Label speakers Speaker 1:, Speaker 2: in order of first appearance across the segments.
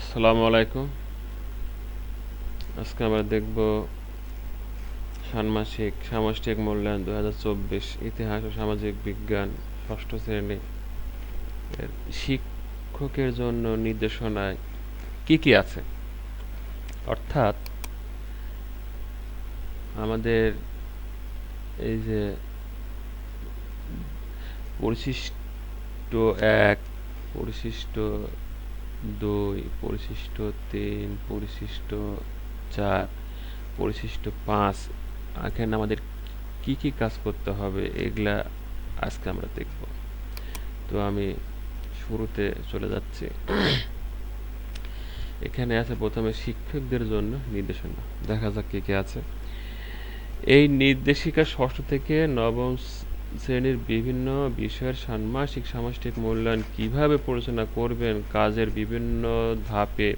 Speaker 1: আসসালামু আলাইকুম। আজকে আমরা দেখব ষান্মাসিক সামষ্টিক মূল্যায়ন দু হাজার চব্বিশ ইতিহাস ও সামাজিক বিজ্ঞান ষষ্ঠ শ্রেণি। শিক্ষকের জন্য নির্দেশনায় কি কি আছে? অর্থাৎ আমাদের এই যে পরিশিষ্ট এক পরিশিষ্ট দুই, পরিশিষ্ট তিন, পরিশিষ্ট চার, পরিশিষ্ট পাঁচ। এখানে আমাদের কি কি কাজ করতে হবে এগুলা আজকে আমরা দেখব। তো আমি শুরুতে চলে যাচ্ছি। এখানে আছে প্রথমে শিক্ষকদের জন্য নির্দেশনা। দেখা যাক কি কি আছে। এই নির্দেশিকা ষষ্ঠ থেকে নবম শ্রেণির বিভিন্ন বিষয়ের ষান্মাসিক সামষ্টিক মূল্যায়ন কীভাবে পরিচালনা করবেন কাজের বিভিন্ন ধাপে?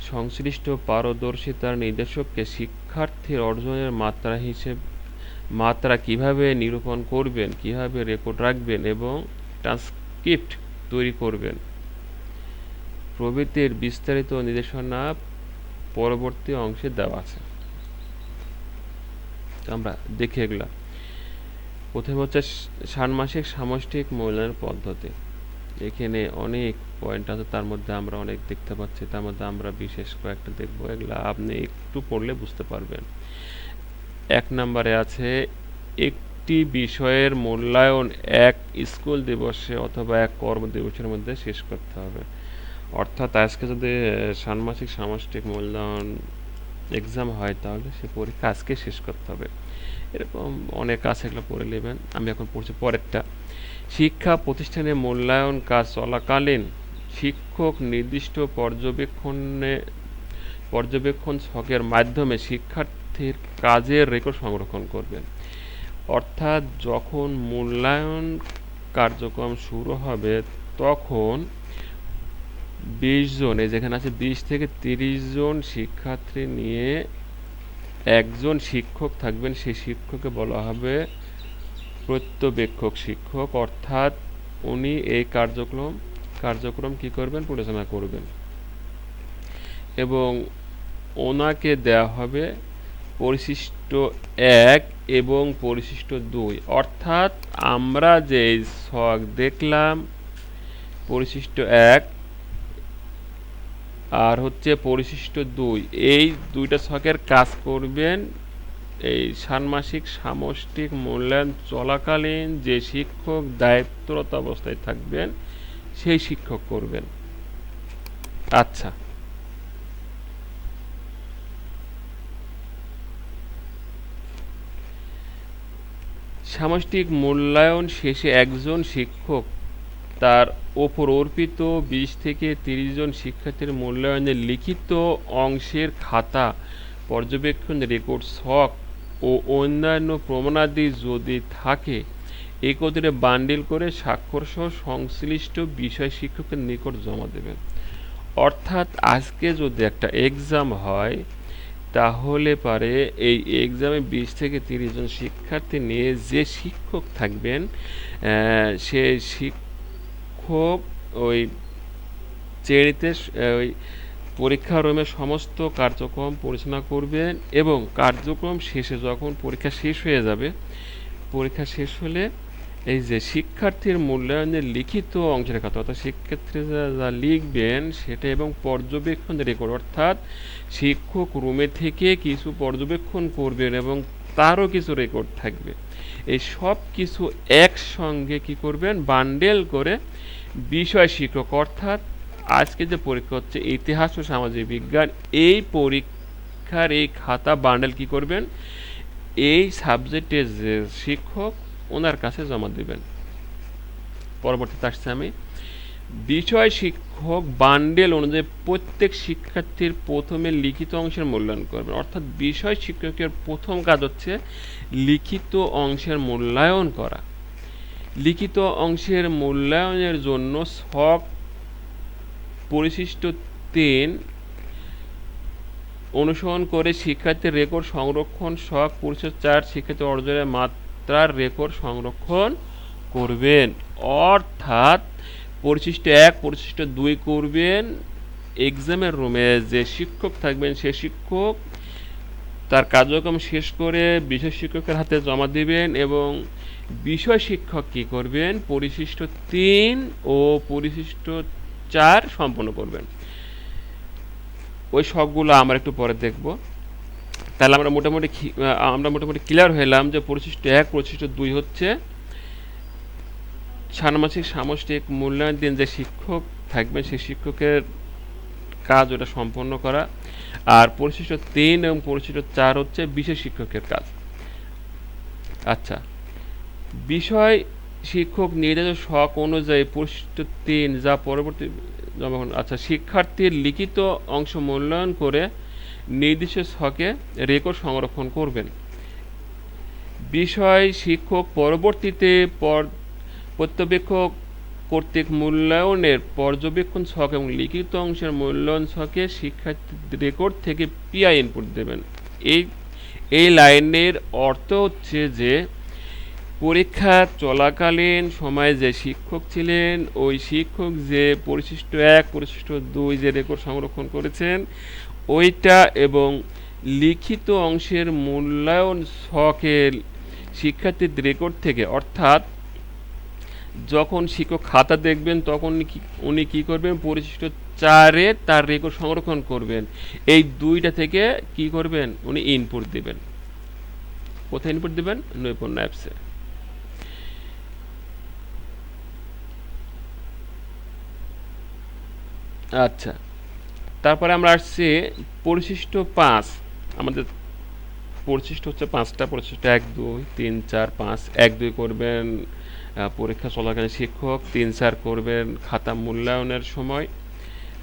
Speaker 1: সংশ্লিষ্ট পারদর্শিতার নির্দেশককে শিক্ষার্থীর অর্জনের মাত্রা হিসেব, মাত্রা কীভাবে নিরূপণ করবেন, কীভাবে রেকর্ড রাখবেন এবং ট্রান্সক্রিপ্ট তৈরি করবেন? প্রভৃতির বিস্তারিত নির্দেশনা পরবর্তী অংশে দেওয়া আছে। আমরা দেখে এগুলা। প্রথমে হচ্ছে ষান্মাসিক সামষ্টিক মূল্যায়ন পদ্ধতি। এখানে অনেক পয়েন্ট আছে, তার মধ্যে আমরা অনেক দেখতে পাচ্ছি, তার মধ্যে আমরা বিশেষ কয়েকটা দেখব, এগুলা আপনি একটু পড়লে বুঝতে পারবেন। এক নম্বরে আছে, একটি বিষয়ের মূল্যায়ন এক স্কুল দিবসে অথবা এক কর্ম দিবসের মধ্যে শেষ করতে হবে। অর্থাৎ আজকে যদি ষান্মাসিক সামষ্টিক মূল্যায়ন এক্সাম হয় তাহলে সে পরীক্ষা আজকে শেষ করতে হবে। এরকম অনেক আছে এগুলো পড়ে নেবেন। আমি এখন পড়ছি পরেরটা। শিক্ষা প্রতিষ্ঠানে মূল্যায়ন কাজ চলাকালীন শিক্ষক নির্দিষ্ট পর্যবেক্ষণে পর্যবেক্ষণ ছকের মাধ্যমে শিক্ষার্থীর কাজের রেকর্ড সংরক্ষণ করবেন। অর্থাৎ যখন মূল্যায়ন কার্যক্রম শুরু হবে, তখন বিশ জন এই যেখানে আছে বিশ থেকে তিরিশ জন শিক্ষার্থী নিয়ে একজন শিক্ষক থাকবেন সেই শিক্ষককে বলা হবে প্রত্যবেক্ষক শিক্ষক। অর্থাৎ উনি এই কার্যক্রম কার্যক্রম কি করবেন? পরিচালনা করবেন। এবং ওনাকে দেয়া হবে পরিশিষ্ট এক এবং পরিশিষ্ট দুই। অর্থাৎ আমরা যে ছক দেখলাম, পরিশিষ্ট এক আর হচ্ছে পরিশিষ্ট দুই। এই দুইটা ছকের কাজ করবেন এই ষান্মাসিক সামষ্টিক মূল্যায়ন চলাকালীন যে শিক্ষক দায়িত্বরত অবস্থায় থাকবেন, সেই শিক্ষক করবেন। আচ্ছা। সামষ্টিক মূল্যায়ন শেষে একজন শিক্ষক তার ওপর অর্পিত বিশ থেকে তিরিশ জন শিক্ষার্থীর মূল্যায়নের লিখিত অংশের খাতা, পর্যবেক্ষণ রেকর্ড ছক ও অন্যান্য প্রমাণাদি যদি থাকে, একত্রে বান্ডিল করে স্বাক্ষরসহ সংশ্লিষ্ট বিষয় শিক্ষকের নিকট জমা দেবেন। অর্থাৎ আজকে যদি একটা এক্সাম হয়, তাহলে পারে এই এক্সামে বিশ থেকে তিরিশ জন শিক্ষার্থী নিয়ে যে শিক্ষক থাকবেন সে শিক্ষক ওই শ্রেণীতে ওই পরীক্ষা রুমে সমস্ত কার্যক্রম পরিচালনা করবেন এবং কার্যক্রম শেষে যখন পরীক্ষা শেষ হয়ে যাবে, পরীক্ষা শেষ হলে এই যে শিক্ষার্থীর মূল্যায়নের লিখিত অংশের কথা অর্থাৎ শিক্ষার্থীরা যা লিখবেন সেটা এবং পর্যবেক্ষণ রেকর্ড অর্থাৎ শিক্ষক রুমে থেকে কিছু পর্যবেক্ষণ করবেন এবং তারও কিছু রেকর্ড থাকবে। এই সব কিছু একসঙ্গে কি করবেন? বান্ডেল করে বিষয় শিক্ষক, অর্থাৎ আজকে যে পরীক্ষা হচ্ছে, ইতিহাস ও সামাজিক বিজ্ঞান, এই পরীক্ষার এই খাতা বান্ডেল কি করবেন? এই সাবজেক্টে যে শিক্ষক, ওনার কাছে জমা দেবেন। পরবর্তীতে আসছে আমি। বিষয় শিক্ষক বান্ডেল অনুযায়ী প্রত্যেক শিক্ষার্থীর প্রথমে লিখিত অংশের মূল্যায়ন করবেন। অর্থাৎ বিষয় শিক্ষকের প্রথম কাজ হচ্ছে লিখিত অংশের মূল্যায়ন করা। লিখিত অংশের মূল্যায়নের জন্য ছক পরিশিষ্ট তিন অনুসরণ করে শিক্ষার্থীর রেকর্ড সংরক্ষণ শখ পরিশিষ্ট চার শিক্ষার্থী অর্জনের মাত্রার রেকর্ড সংরক্ষণ করবেন। অর্থাৎ পরিশিষ্ট এক, পরিশিষ্ট দুই করবেন। এক্সামের রুমে যে শিক্ষক থাকবেন, সে শিক্ষক তার কার্যক্রম শেষ করে বিষয় শিক্ষকের হাতে জমা দিবেন এবং বিষয় শিক্ষক কী করবেন? পরিশিষ্ট তিন ও পরিশিষ্ট চার সম্পন্ন করবেন। ওই সবগুলো আমরা একটু পরে দেখব। তাহলে আমরা মোটামুটি আমরা মোটামুটি ক্লিয়ার হলাম যে পরিশিষ্ট এক, পরিশিষ্ট দুই হচ্ছে ষান্মাসিক সামষ্টিক মূল্যায়ন দিন যে শিক্ষক থাকবেন, সেই শিক্ষকের কাজ ওটা সম্পন্ন করা। আর পরিশিষ্ট তিন এবং পরিশিষ্ট চার হচ্ছে বিশেষ শিক্ষকের কাজ। আচ্ছা বিষয় শিক্ষক নির্ধারিত শখ অনুযায়ী পরিশিষ্ট তিন যা পরবর্তী আচ্ছা শিক্ষার্থীর লিখিত অংশ মূল্যায়ন করে নির্দিষ্ট ছকে রেকর্ড সংরক্ষণ করবেন। বিষয় শিক্ষক পরবর্তীতে পর পর্যবেক্ষক কর্তৃক মূল্যায়নের পর্যবেক্ষণ ছক এবং লিখিত অংশের মূল্যায়ন ছকে শিক্ষার্থীর রেকর্ড থেকে পিআই ইনপুট দেবেন। এই এই লাইনের অর্থ হচ্ছে যে, পরীক্ষা চলাকালীন সময়ে যে শিক্ষক ছিলেন, ওই শিক্ষক যে পরিশিষ্ট এক, পরিশিষ্ট দুই যে রেকর্ড সংরক্ষণ করেছেন, ওইটা এবং লিখিত অংশের মূল্যায়ন ছকের শিক্ষার্থীর রেকর্ড থেকে, অর্থাৎ যখন শিক্ষক খাতা দেখবেন, তখন উনি কি করবেন? পরিশিষ্ট চারে তার রেকর্ড সংরক্ষণ করবেন। এই দুইটা থেকে কি করবেন? উনি ইনপুট দেবেন। কোথায় ইনপুট দেবেন? নৈপুণ্য অ্যাপসে আচ্ছা। তারপরে আমরা আসছি পরিশিষ্ট পাঁচ, আমাদের পরিশিষ্ট হচ্ছে পাঁচটা, পরিশিষ্ট এক, দুই, তিন, চার, পাঁচ। এক, দুই করবেন পরীক্ষা চলাকালীন শিক্ষক, তিন, চার করবেন খাতা মূল্যায়নের সময়।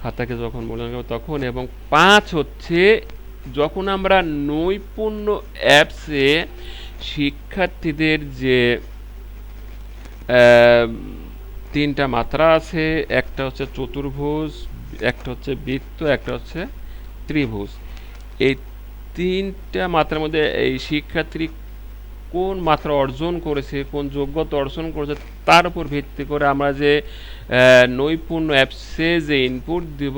Speaker 1: খাতাকে যখন মূল্যায়ন করবে তখন এবং পাঁচ হচ্ছে যখন আমরা নৈপুণ্য অ্যাপসে শিক্ষার্থীদের যে তিনটা মাত্রা আছে, একটা হচ্ছে চতুর্ভুজ, একটা হচ্ছে বৃত্ত, একটা হচ্ছে ত্রিভুজ। এই তিনটা মাত্রার মধ্যে এই শিক্ষার্থী কোন মাত্রা অর্জন করেছে, কোন যোগ্যতা অর্জন করেছে, তার উপর ভিত্তি করে আমরা যে নৈপুণ্য অ্যাপসে যে ইনপুট দিব,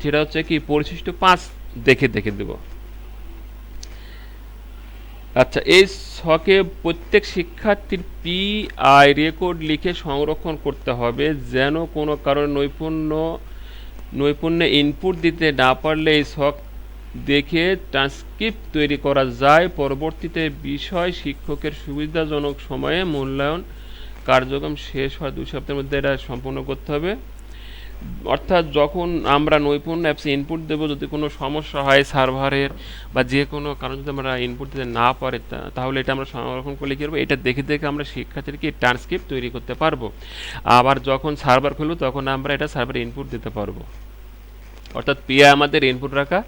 Speaker 1: সেটা হচ্ছে কি, পরিশিষ্ট পাঁচ দেখে দেখে দেব। আচ্ছা এই ছকে প্রত্যেক শিক্ষার্থীর পি আই রেকর্ড লিখে সংরক্ষণ করতে হবে, যেন কোনো কারণে নৈপুণ্য, নৈপুণ্যে ইনপুট দিতে না পারলে এই ছক দেখে ট্রান্সক্রিপ্ট তৈরি করা যায়। পরবর্তীতে বিষয় শিক্ষকের সুবিধাজনক সময়ে মূল্যায়ন কার্যক্রম শেষ হওয়ার দুই সপ্তাহের মধ্যে এটা সম্পূর্ণ করতে হবে। অর্থাৎ যখন আমরা নৈপুণ্য অ্যাপসে ইনপুট দেবো, যদি কোনো সমস্যা হয় সার্ভারের বা যে কোনো কারণ যদি আমরা ইনপুট দিতে না পারি তাহলে এটা আমরা সংরক্ষণ করলে কী করব এটা দেখে দেখে আমরা শিক্ষার্থীকে ট্রান্সক্রিপ্ট তৈরি করতে পারব। আবার যখন সার্ভার খুলবো, তখন আমরা এটা সার্ভারে ইনপুট দিতে পারব। অর্থাৎ পিআই আমাদের ইনপুট রাখা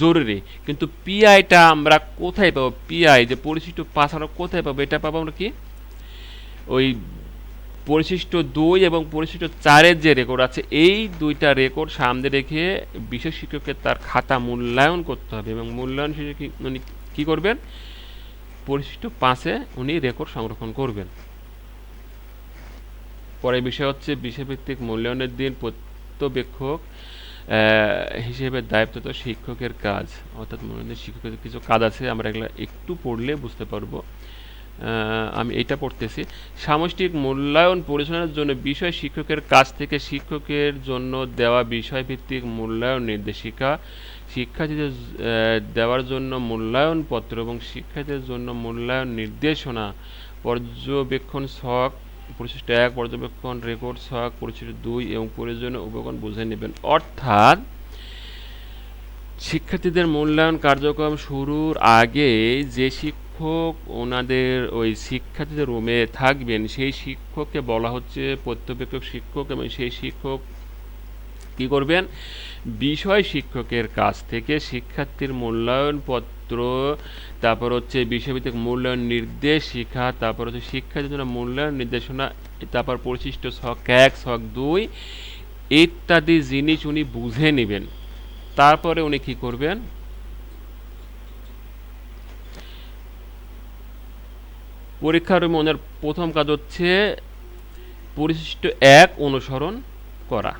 Speaker 1: জরুরি। কিন্তু পিআইটা আমরা কোথায় পাবো? পিআই যে পরিশিষ্ট আমরা কোথায় পাবো? এটা পাবো আমরা কি? ওই পরিশিষ্ট দুই এবং পরিশিষ্ট চারের যে রেকর্ড আছে, এই দুইটা রেকর্ড সামনে রেখে বিশেষ শিক্ষককে তার খাতা মূল্যায়ন করতে হবে এবং মূল্যায়ন শেষে উনি কী করবেন? পরিশিষ্ট পাঁচে উনি রেকর্ড সংরক্ষণ করবেন। পরের বিষয় হচ্ছে বিষয়ভিত্তিক মূল্যায়নের দিন পর্যবেক্ষক আহ, দায়িত্ব তো শিক্ষকের কাজ। অর্থাৎ মনে শিক্ষকের কিছু কাজ আছে আমরা এগুলো একটু পড়লে বুঝতে পারব। আমি এটা পড়তেছি। সামষ্টিক মূল্যায়ন পরিচালনার জন্য বিষয় শিক্ষকের কাছ থেকে শিক্ষকের জন্য দেওয়া বিষয়ভিত্তিক মূল্যায়ন নির্দেশিকা শিক্ষার্থীদের দেওয়ার জন্য মূল্যায়ন পত্র এবং শিক্ষার্থীদের জন্য মূল্যায়ন নির্দেশনা পর্যবেক্ষণ ছক পরিশিষ্ট এক পর্যবেক্ষণ রেকর্ড ছক পরিশিষ্ট দুই এবং প্রয়োজনীয় উপকরণ বুঝে নেবেন। অর্থাৎ, শিক্ষার্থীদের মূল্যায়ন কার্যক্রম শুরুর আগে যে শিক্ষক ওনাদের ওই শিক্ষার্থীদের রুমে থাকবেন, সেই শিক্ষককে বলা হচ্ছে পর্যবেক্ষক শিক্ষক এবং সেই শিক্ষক কি করবেন? বিষয় শিক্ষকের কাছ থেকে শিক্ষার্থীর মূল্যায়ন পত্র তারপর হচ্ছে বিষয়ভিত্তিক মূল্যায়ন নির্দেশিকা, তারপর হচ্ছে শিক্ষার্থীর জন্য মূল্যায়ন নির্দেশনা, তারপর পরিশিষ্ট ছক এক, ছক দুই ইত্যাদি জিনিস উনি বুঝে নেবেন। তারপরে উনি কি করবেন? পরীক্ষার রুমে ওনার প্রথম কাজ হচ্ছে পরিশিষ্ট এক অনুসরণ করা।